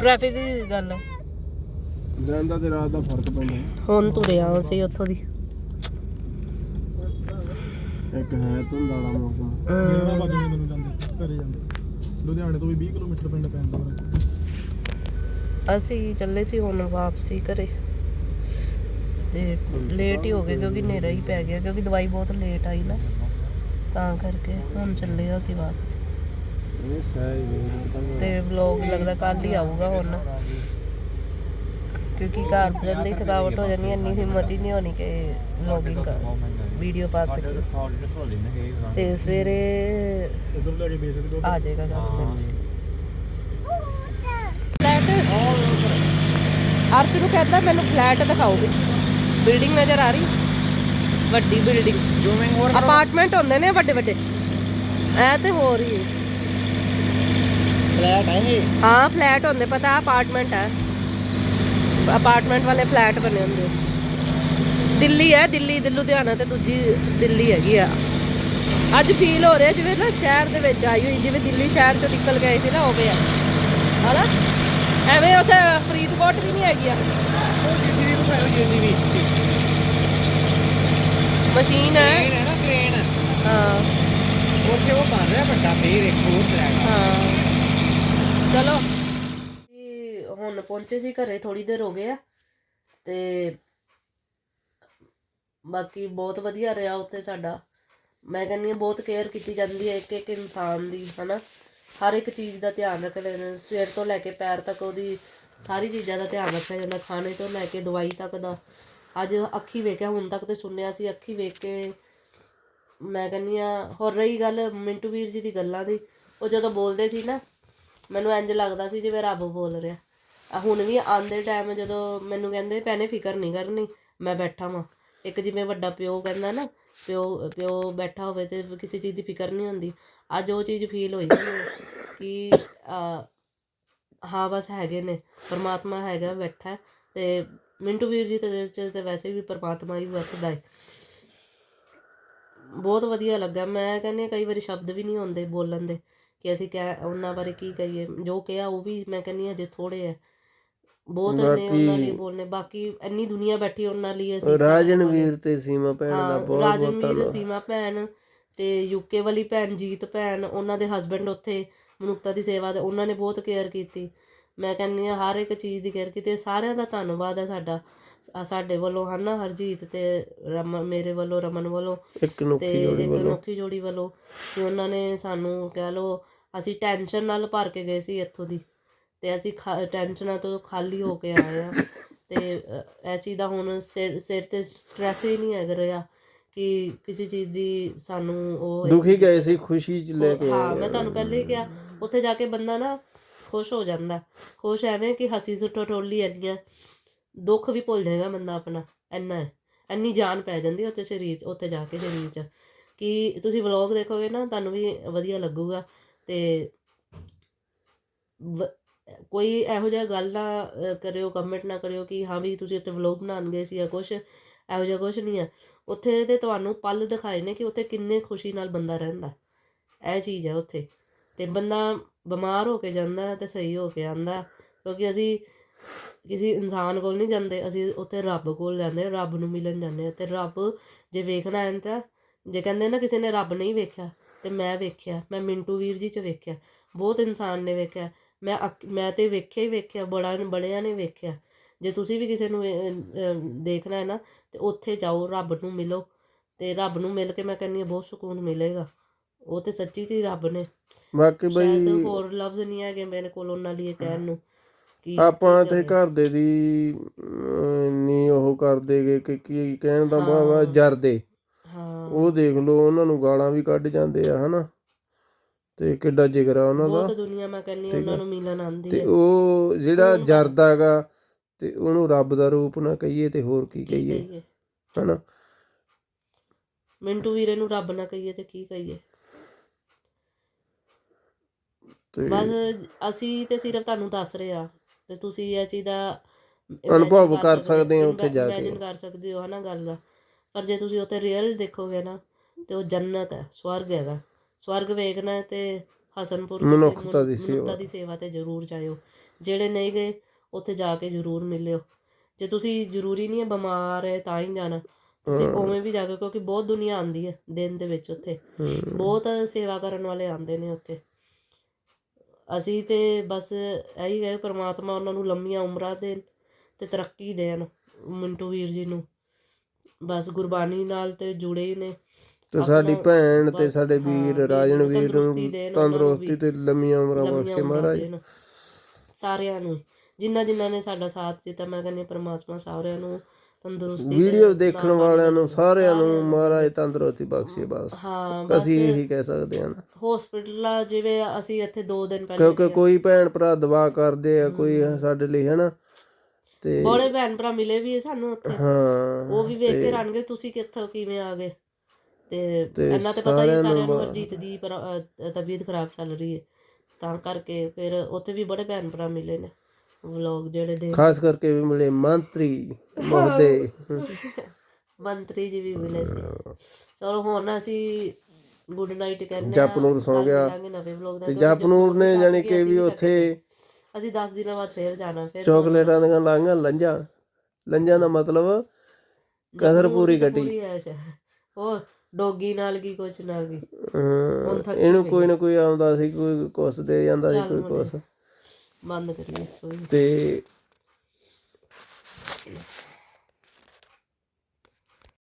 Speaker 1: ਟ੍ਰੈਫਿਕ ਦੀ ਗੱਲ ਹੈ
Speaker 2: ਦਿਨ ਦਾ ਤੇ ਰਾਤ ਦਾ ਫ਼ਰਕ ਪੈਂਦਾ।
Speaker 1: ਹੁਣ ਤੁਰਿਆ ਅਸੀਂ ਉੱਥੋਂ ਦੀ।
Speaker 2: ਇੱਕ ਹੈ ਧੁੰਦ ਵਾਲਾ ਮੌਸਮ
Speaker 1: ਅਮ,
Speaker 2: ਮੈਨੂੰ ਜਾਂਦੇ ਘਰੇ ਜਾਂਦੇ। ਲੁਧਿਆਣੇ ਤੋਂ ਵੀ 20 ਕਿਲੋਮੀਟਰ ਪਿੰਡ ਪੈਂਦਾ
Speaker 1: ਅਸੀਂ ਚੱਲੇ ਸੀ ਹੁਣ ਵਾਪਸੀ ਘਰੇ। ਤੇ ਲੇਟ ਹੀ ਹੋ ਗਏ ਕਿਉਂਕਿ ਹਨੇਰਾ ਹੀ ਪੈ ਗਿਆ ਕਿਉਂਕਿ ਦਵਾਈ ਬਹੁਤ ਲੇਟ ਆਈ ਨਾ। ਤਾਂ ਕਰਕੇ ਹੁਣ ਚੱਲੇ ਆ ਅਸੀਂ ਵਾਪਸ। ਤੇ। ਵਲੌਗ ਲੱਗਦਾ ਕੱਲ ਹੀ ਆਊਗਾ ਹੁਣ। ਕਿਉਂਕਿ ਘਰ ਦੇ ਅੰਦਰ ਥਕਾਵਟ ਹੋ ਜਾਣੀ ਇੰਨੀ ਹਿੰਮਤ ਹੀ ਨਹੀਂ ਹੋਣੀ ਕਿ ਵਲੌਗਿੰਗ ਕਰ ਵੀਡੀਓ ਪਾ ਸਕੀਏ। ਤੇ ਸਵੇਰੇ
Speaker 2: ਵੇਚ
Speaker 1: ਆ ਜਾਏਗਾ ਗੱਲ ਫਲੈਟ ਅਰਸ਼ ਨੂੰ ਕਹਿੰਦਾ ਮੈਨੂੰ ਫਲੈਟ ਦਿਖਾਓਗੇ ਬਿਲਡਿੰਗ ਨਜ਼ਰ ਆ ਰਹੀ? ਵੱਡੀ ਬਿਲਡਿੰਗ ਅਪਾਰਟਮੈਂਟ ਹੁੰਦੇ ਨੇ ਵੱਡੇ ਵੱਡੇ। ਐ ਤੇ ਹੋ ਰਹੀ ਹੈ।
Speaker 3: ਫਲੈਟ ਹੈ ਇਹ?
Speaker 1: ਹਾਂ ਫਲੈਟ ਹੁੰਦੇ ਪਤਾ ਅਪਾਰਟਮੈਂਟ ਹੈ ਅਪਾਰਟਮੈਂਟ ਵਾਲੇ ਫਲੈਟ ਬਣੇ ਹੁੰਦੇ ਦਿੱਲੀ ਹੈ ਦਿੱਲੀ ਤੇ ਲੁਧਿਆਣਾ ਤੇ ਦੂਜੀ ਦਿੱਲੀ ਹੈਗੀ ਆ। ਅੱਜ ਫੀਲ ਹੋ ਰਿਹਾ ਜਿਵੇਂ ਨਾ ਸ਼ਹਿਰ ਦੇ ਵਿੱਚ ਆਈ ਹੋਈ ਜਿਵੇਂ ਦਿੱਲੀ ਸ਼ਹਿਰ ਚੋਂ ਨਿਕਲ ਆਈ ਸੀ ਨਾ ਹੋ ਗਿਆ ਹਨਾ? ਐਵੇਂ ਉੱਥੇ ਫਰੀਦਕੋਟ ਵੀ ਨਹੀਂ ਹੈਗੀ ਆ। ਮਸ਼ੀਨ ਹੈ।
Speaker 3: ਹੈ ਨਾ ਟ੍ਰੇਨ
Speaker 1: ਹਾਂ।
Speaker 3: ਉੱਥੇ ਉਹ ਬਣ ਰਿਹਾ ਵੱਡਾ ਫੇਰ ਇੱਕ ਹੋਰ ਟਰੈਕ
Speaker 1: ਹਾਂ। ਚਲੋ। ਪਹੁੰਚੇ ਸੀ, ਘਰੇ ਥੋੜੀ ਦੇਰ ਹੋ ਗਏ ਆ ਤੇ ਬਾਕੀ ਬਹੁਤ ਵਧੀਆ ਰਿਹਾ ਉੱਥੇ ਸਾਡਾ। ਮੈਂ ਕਹਿੰਦੀ ਹਾਂ ਬਹੁਤ ਕੇਅਰ ਕੀਤੀ ਜਾਂਦੀ ਹੈ ਇੱਕ ਇੱਕ ਇਨਸਾਨ ਦੀ, ਹਨਾ? ਹਰ ਇੱਕ ਚੀਜ਼ ਦਾ ਧਿਆਨ ਰੱਖਦੇ ਨੇ। ਸਵੇਰ ਤੋਂ ਲੈ ਕੇ ਪੈਰ ਤੱਕ ਉਹਦੀ ਸਾਰੀ ਚੀਜ਼ਾਂ ਦਾ ਧਿਆਨ ਰੱਖਿਆ ਜਾਂਦਾ, ਖਾਣੇ ਤੋਂ ਲੈ ਕੇ ਦਵਾਈ ਤੱਕ ਦਾ। ਅੱਜ ਅੱਖੀ ਵੇਖਿਆ, ਹੁਣ ਤੱਕ ਤੇ ਸੁਣਿਆ ਸੀ, ਅੱਖੀ ਵੇਖ ਕੇ ਮੈਂ ਕਹਿੰਦੀ ਆ ਹੋਰ ਰਹੀ ਗੱਲ ਮਿੰਟੂ ਵੀਰ ਜੀ ਦੀ ਗੱਲਾਂ ਦੀ। ਉਹ ਜਦੋਂ ਬੋਲਦੇ ਸੀ ਨਾ, ਮੈਨੂੰ ਇੰਜ ਲੱਗਦਾ ਸੀ ਜਿਵੇਂ ਰੱਬ ਬੋਲ ਰਿਹਾ। ਹੁਣ ਵੀ ਆਂਦੇ ਟਾਈਮ ਜਦੋਂ ਮੈਨੂੰ ਕਹਿੰਦੇ ਭੈਣੇ ਫਿਕਰ ਨਹੀਂ ਕਰਨੀ, ਮੈਂ ਬੈਠਾ ਵਾਂ। ਇੱਕ ਜਿਵੇਂ ਵੱਡਾ ਪਿਓ ਕਹਿੰਦਾ ਨਾ, ਪਿਓ ਪਿਓ ਬੈਠਾ ਹੋਵੇ ਤੇ ਕਿਸੇ ਚੀਜ਼ ਦੀ ਫਿਕਰ ਨਹੀਂ ਹੁੰਦੀ। ਅੱਜ ਉਹ ਚੀਜ਼ ਫੀਲ ਹੋਈ ਕਿ ਹਾਂ ਬਸ ਹੈਗੇ ਨੇ, ਪਰਮਾਤਮਾ ਹੈਗਾ, ਬੈਠਾ ਤੇ ਮਿੰਟੂ ਵੀਰ ਜੀ ਤੇ ਤੇ ਵੈਸੇ ਵੀ ਪਰਮਾਤਮਾ ਹੀ ਵਰਤਦਾ ਹੈ। ਬਹੁਤ ਵਧੀਆ ਲੱਗਾ। ਮੈਂ ਕਹਿੰਦੀ ਕਈ ਵਾਰੀ ਸ਼ਬਦ ਵੀ ਨਹੀਂ ਹੁੰਦੇ ਬੋਲਣ ਦੇ ਕਿ ਅਸੀਂ ਕਹਿ, ਉਹਨਾਂ ਬਾਰੇ ਕੀ ਕਰੀਏ ਜੋ ਕਿਹਾ ਉਹ ਵੀ ਮੈਂ ਕਹਿੰਦੀ ਹਾਂ ਜੇ ਥੋੜੇ ਆ ਬਹੁਤ ਨੇ ਉਹਨਾਂ ਲਈ ਬੋਲਨੇ ਬਾਕੀ ਇੰਨੀ ਦੁਨੀਆ ਬੈਠੀ ਉਹਨਾਂ ਲਈ ਅਸੀਂ
Speaker 6: ਰਾਜਨਵੀਰ ਤੇ ਸੀਮਾ ਭੈਣ ਦਾ ਬਹੁਤ ਬਹੁਤ
Speaker 1: ਰਾਜਨਵੀਰ ਸੀਮਾ ਭੈਣ ਤੇ ਯੂਕੇ ਵਾਲੀ ਭੈਣ ਜੀਤ ਭੈਣ ਉਹਨਾਂ ਦੇ ਹਸਬੰਡ ਉੱਥੇ ਮਨੁੱਖਤਾ ਦੀ ਸੇਵਾ ਦੇ ਉਹਨਾਂ ਨੇ ਬਹੁਤ ਕੇਅਰ ਕੀਤੀ। ਮੈਂ ਕਹਿੰਦੀ ਹਾਂ ਹਰ ਇੱਕ ਚੀਜ਼ ਦੀ ਕੇਅਰ ਕੀਤੀ ਸਾਰਿਆਂ ਦਾ ਧੰਨਵਾਦ ਹੈ ਸਾਡਾ। ਆ ਸਾਡੇ ਵੱਲੋਂ ਹਨਾ ਹਰਜੀਤ ਤੇ ਰਮਨ ਮੇਰੇ ਵੱਲੋਂ ਰਮਨ ਵੱਲੋਂ
Speaker 6: ਇੱਕ ਨੁੱਖੀ ਜੋੜੀ
Speaker 1: ਇੱਕ
Speaker 6: ਵੱਲੋਂ।
Speaker 1: ਜੋੜੀ ਵੱਲੋਂ ਕਿ ਉਹਨਾਂ ਨੇ ਸਾਨੂੰ ਕਹਿ ਲਓ ਅਸੀਂ ਟੈਨਸ਼ਨ ਨਾਲ ਭਰ ਕੇ ਗਏ ਸੀ ਇੱਥੋਂ ਦੀ। ਤੇ ਅਸੀਂ ਟੈਨਸ਼ਨਾਂ ਤੋਂ ਖਾਲੀ ਹੋ ਕੇ ਆਏ ਆ। ਤੇ ਇਹ ਚੀਜ਼ ਦਾ ਹੁਣ ਸਿਰ ਸਿਰ ਤੇ ਸਟ੍ਰੈਸ ਹੀ ਨਹੀਂ ਹੈਗਾ ਰਿਹਾ ਕਿ ਕਿਸੇ ਚੀਜ਼ ਦੀ ਸਾਨੂੰ ਉਹ
Speaker 6: ਦੁਖੀ ਗਏ ਸੀ ਖੁਸ਼ੀ ਚ ਲੈ ਕੇ
Speaker 1: ਹਾਂ ਮੈਂ ਤੁਹਾਨੂੰ ਪਹਿਲੇ ਹੀ ਕਿਹਾ ਉੱਥੇ ਜਾ ਕੇ ਬੰਦਾ ਨਾ ਖੁਸ਼ ਹੋ ਜਾਂਦਾ। ਖੁਸ਼ ਐਵੇਂ ਕਿ ਹਸੀ ਟਟੋਲੀ ਇੰਨੀਆਂ ਦੁੱਖ ਵੀ ਭੁੱਲ ਜਾਏਗਾ ਬੰਦਾ ਆਪਣਾ ਹੈ। ਇੰਨੀ ਜਾਨ ਪੈ ਜਾਂਦੀ ਉੱਥੇ ਸਰੀਰ 'ਚ ਉੱਥੇ ਜਾ ਕੇ ਸਰੀਰ 'ਚ। ਕਿ ਤੁਸੀਂ ਵਲੌਗ ਦੇਖੋਗੇ ਨਾ ਤੁਹਾਨੂੰ ਵੀ ਵਧੀਆ ਲੱਗੂਗਾ। ਤੇ ਕੋਈ ਇਹੋ ਜਿਹਾ ਗੱਲ ਨਾ ਕਰਿਓ ਕਮੈਂਟ ਨਾ ਕਰਿਓ ਕਿ ਹਾਂ ਵੀ ਤੁਸੀਂ ਉੱਥੇ ਵਲੌਗ ਬਣਾਉਣ ਗਏ ਸੀ ਜਾਂ ਕੁਛ, ਇਹੋ ਜਿਹਾ ਕੁਛ ਨਹੀਂ ਹੈ ਉੱਥੇ ਤੇ ਤੁਹਾਨੂੰ ਪਲ ਦਿਖਾਏ ਨੇ ਕਿ ਉੱਥੇ ਕਿੰਨੇ ਖੁਸ਼ੀ ਨਾਲ ਬੰਦਾ ਰਹਿੰਦਾ। ਇਹ ਚੀਜ਼ ਹੈ ਉੱਥੇ। ਤੇ ਬੰਦਾ ਬਿਮਾਰ ਹੋ ਕੇ ਜਾਂਦਾ ਹੈ ਤੇ ਸਹੀ ਹੋ ਕੇ ਆਂਦਾ, ਕਿਉਂਕਿ ਅਸੀਂ ਕਿਸੇ ਇਨਸਾਨ ਕੋਲ ਨਹੀਂ ਜਾਂਦੇ, ਅਸੀਂ ਉੱਥੇ ਰੱਬ ਕੋਲ ਜਾਂਦੇ, ਰੱਬ ਨੂੰ ਮਿਲਣ ਜਾਂਦੇ ਹਾਂ ਤੇ ਰੱਬ ਜੇ ਵੇਖਣਾ ਹੈ ਤਾਂ, ਜੇ ਕਹਿੰਦੇ ਨਾ ਕਿਸੇ ਨੇ ਰੱਬ ਨਹੀਂ ਵੇਖਿਆ, ਤੇ ਮੈਂ ਵੇਖਿਆ, ਮੈਂ ਮਿੰਟੂ ਵੀਰ ਜੀ ਚ ਵੇਖਿਆ, ਬਹੁਤ ਇਨਸਾਨ ਨੇ ਵੇਖਿਆ। ਮੈਂ ਮੈਂ ਤੇ ਵੇਖਿਆ ਹੀ ਵੇਖਿਆ ਬੜਾ ਬੜਿਆਂ ਨੇ ਵੇਖਿਆ। ਜੇ ਤੁਸੀਂ ਵੀ ਕਿਸੇ ਨੂੰ ਦੇਖਣਾ ਹੈ ਨਾ ਤੇ ਉੱਥੇ ਜਾਓ ਰੱਬ ਨੂੰ ਮਿਲੋ। ਤੇ ਰੱਬ ਨੂੰ ਮਿਲ ਕੇ ਮੈਂ ਕਹਿੰਦੀ ਹਾਂ ਬਹੁਤ ਸਕੂਨ ਮਿਲੇਗਾ। ਉਹ ਤੇ ਸੱਚੀ ਜੀ ਰੱਬ ਨੇ।
Speaker 6: ਬਾਕੀ ਬਈ
Speaker 1: ਹੋਰ ਲਫ਼ਜ਼ ਨਹੀਂ ਹੈਗੇ ਮੇਰੇ ਕੋਲ ਉਹਨਾਂ ਲਈ ਕਹਿਣ ਨੂੰ
Speaker 6: ਆਪਾਂ ਤੇ। ਘਰ ਦੇ ਦੀ ਨਹੀਂ ਉਹ ਕਰਦੇਗੇ ਕਿ ਕੀ ਕਹਿਣ ਦਾ ਆ ਜਰਦੇ।
Speaker 1: ਹਾਂ।
Speaker 6: ਉਹ ਦੇਖ ਲਓ ਉਹਨਾਂ ਨੂੰ ਗਾਲਾਂ ਵੀ ਕੱਢ ਜਾਂਦੇ ਆ ਹਨਾ। ਤੇ ਕਿੱਡਾ ਜਿਗਰ ਆ ਉਹਨਾਂ
Speaker 1: ਬਹੁਤ
Speaker 6: ਦਾ
Speaker 1: ਦੁਨੀਆ ਮੈਂ
Speaker 6: ਠੀਕ
Speaker 1: ਉਹਨਾਂ। ਨੂੰ ਮਿਲਣ ਆਉਂਦੀ
Speaker 6: ਤੇ
Speaker 1: ਹੈ।
Speaker 6: ਉਹ ਜਿਹੜਾ ਜਰਦਾਗਾ ਤੇ ਉਹਨੂੰ ਰੱਬ ਦਾ ਰੂਪ ਨਾ ਕਹੀਏ ਤੇ ਹੋਰ ਕੀ
Speaker 1: ਕੀ
Speaker 6: ਕਹੀਏ।
Speaker 1: ਕਹੀਏ?
Speaker 6: ਹਨਾ?
Speaker 1: ਮਿੰਟੂ ਵੀਰੇ ਨੂੰ ਰੱਬ ਨਾ ਕਹੀਏ ਤੇ ਕੀ ਕਹੀਏ?
Speaker 6: ਤੇ
Speaker 1: ਬਸ ਅਸੀਂ ਤੇ ਸਿਰਫ ਤੁਹਾਨੂੰ ਦੱਸ ਰਹੇ ਆ ਤੇ ਤੁਸੀਂ ਇਹ ਚੀਜ਼ ਦਾ
Speaker 6: ਅਨੁਭਵ
Speaker 1: imagine
Speaker 6: ਕਰ ਸਕਦੇ ਹੋ ਉੱਥੇ ਜਾ ਕੇ।
Speaker 1: imagine ਕਰ ਸਕਦੇ ਹੋ ਹਨਾ ਗੱਲ ਦਾ? ਪਰ ਜੇ ਤੁਸੀਂ ਉੱਥੇ ਰੀਅਲ ਦੇਖੋਗੇ ਨਾ ਤੇ ਉਹ ਜੰਨਤ ਹੈ ਸਵਰਗ ਹੈਗਾ। ਸਵਰਗ ਵੇਖਣਾ ਹੈ ਤੇ ਹਸਨਪੁਰ
Speaker 6: ਮਨੁੱਖਤਾ ਦੀ
Speaker 1: ਮਨੁੱਖਤਾ
Speaker 6: ਸੇਵਾ।
Speaker 1: ਦੀ ਸੇਵਾ। ਤੇ ਜ਼ਰੂਰ ਜਾਇਓ। ਜਿਹੜੇ ਨਹੀਂ ਗਏ ਉੱਥੇ ਜਾ ਕੇ ਜ਼ਰੂਰ ਮਿਲਿਓ। ਜੇ ਤੁਸੀਂ ਜ਼ਰੂਰੀ ਨਹੀਂ ਹੈ ਬਿਮਾਰ ਹੈ ਤਾਂ ਹੀ ਜਾਣਾ। ਤੁਸੀਂ ਉਵੇਂ ਵੀ ਜਾ ਕੇ ਕਿਉਂਕਿ ਬਹੁਤ ਦੁਨੀਆ ਆਂਦੀ ਹੈ ਦਿਨ ਦੇ ਵਿੱਚ ਉੱਥੇ। ਬਹੁਤ ਸੇਵਾ ਕਰਨ ਵਾਲੇ ਆਂਦੇ ਨੇ ਉੱਥੇ। ਅਸੀਂ ਤੇ ਬਸ ਇਹੀ ਹੈ ਪ੍ਰਮਾਤਮਾ ਉਹਨਾਂ ਨੂੰ ਲੰਮੀਆਂ ਉਮਰਾਂ ਦੇਣ ਤੇ ਤਰੱਕੀ ਦੇਣ। ਮਿੰਟੂ ਵੀਰ ਜੀ ਨੂੰ। ਬਸ ਗੁਰਬਾਣੀ ਨਾਲ ਤੇ ਜੁੜੇ ਹੀ ਨੇ।
Speaker 6: ਤੇ ਸਾਡੀ ਭੈਣ ਤੇ ਸਾਡੇ ਵੀਰ ਰਾਜਨ ਵੀਰ ਨੂੰ ਤੰਦਰੁਸਤੀ। ਤੇ ਲੰਮੀਆਂ ਉਮਰਾਂ ਬਖਸ਼ੇ ਮਹਾਰਾਜ।
Speaker 1: ਸਾਰਿਆਂ ਨੂੰ ਜਿਨ੍ਹਾਂ ਜਿਨ੍ਹਾਂ ਨੇ ਸਾਡਾ ਸਾਥ ਦਿੱਤਾ ਮੈਂ ਕਹਿੰਦੀ ਪ੍ਰਮਾਤਮਾ ਸਾਰਿਆਂ ਨੂੰ ਤੰਦਰੁਸਤੀ
Speaker 6: ਵੀਡੀਓ ਦੇਖਣ ਵਾਲਿਆਂ ਨੂੰ ਸਾਰਿਆਂ ਨੂੰ ਮਹਾਰਾਜ ਤੰਦਰੁਸਤੀ ਬਖਸ਼ੇ ਬਸ। ਅਸੀਂ ਇਹੀ ਕਹਿ ਸਕਦੇ ਹਾਂ।
Speaker 1: ਹਸਪੀਟਲ ਜਿਵੇਂ ਅਸੀਂ ਇੱਥੇ 2 ਦਿਨ ਪਹਿਲੇ
Speaker 6: ਕਿਉਂਕਿ ਕੋਈ ਭੈਣ ਭਰਾ ਦੁਆ ਕਰਦੇ ਆ ਕੋਈ ਸਾਡੇ ਲਈ ਹਨਾ? ਤੇ
Speaker 1: ਬੜੇ ਭੈਣ ਭਰਾ ਮਿਲੇ ਵੀ ਸਾਨੂੰ ਉੱਥੇ।
Speaker 6: ਹਾਂ
Speaker 1: ਉਹ ਵੀ ਵੇਖ ਕੇ ਰਣਗੇ ਤੁਸੀਂ ਕਿੱਥੋਂ ਕਿਵੇਂ ਆ ਗਏ? ਤੇ ਇਹਨਾਂ ਤੇ ਪਤਾ ਹੀ
Speaker 6: ਸਾਰਿਆਂ ਨੂੰ
Speaker 1: ਹਰਜੀਤ ਦੀ ਤਬੀਅਤ ਖਰਾਬ ਚੱਲ ਰਹੀ ਹੈ। ਤਾਂ ਕਰਕੇ ਫਿਰ ਉੱਥੇ ਵੀ ਬੜੇ ਭੈਣ ਭਰਾ ਮਿਲੇ ਨੇ ਵਲੋਗ ਜਿਹੜੇ ਦੇ
Speaker 6: ਖਾਸ ਕਰਕੇ ਵੀ ਮਿਲੇ ਮੰਤਰੀ ਮਹੋਦੇ
Speaker 1: ਮੰਤਰੀ ਜੀ ਵੀ ਮਿਲੇ ਸੀ। ਚਲੋ ਹੁਣ ਅਸੀਂ ਗੁੱਡ ਨਾਈਟ ਆ
Speaker 6: ਜਪਨੂਰ ਸੌਂ ਗਿਆ। ਤੇ ਜਪਨੂਰ ਨੇ ਜਾਨੀ ਕਿ ਵੀ ਉੱਥੇ।
Speaker 1: ਅਸੀਂ 10 ਦਿਨਾਂ ਬਾਅਦ ਫੇਰ ਜਾਣਾ ਫਿਰ
Speaker 6: ਚਾਕਲੇਟਾਂ ਦੀਆਂ ਲਾਂਘਾਂ ਲੰਜਾਂ ਲੰਜਾਂ ਦਾ ਮਤਲਬ ਕਸਰ ਪੂਰੀ
Speaker 1: ਹੈ। ਉਹ ਡੋਗੀ ਨਾਲ ਕੀ ਕੁਛ ਨਾਲ ਕੀ
Speaker 6: ਹਾਂ,
Speaker 1: ਹੁਣ ਥੱਕੀ
Speaker 6: ਇਹਨੂੰ ਕੋਈ ਨਾ ਕੋਈ ਆਉਂਦਾ ਸੀ ਕੋਈ ਕੁਛ ਦੇ ਜਾਂਦਾ ਸੀ ਕੋਈ ਕੁਛ
Speaker 1: ਬੰਦ ਕਰੀਏ ਸੋਈ
Speaker 6: ਤੇ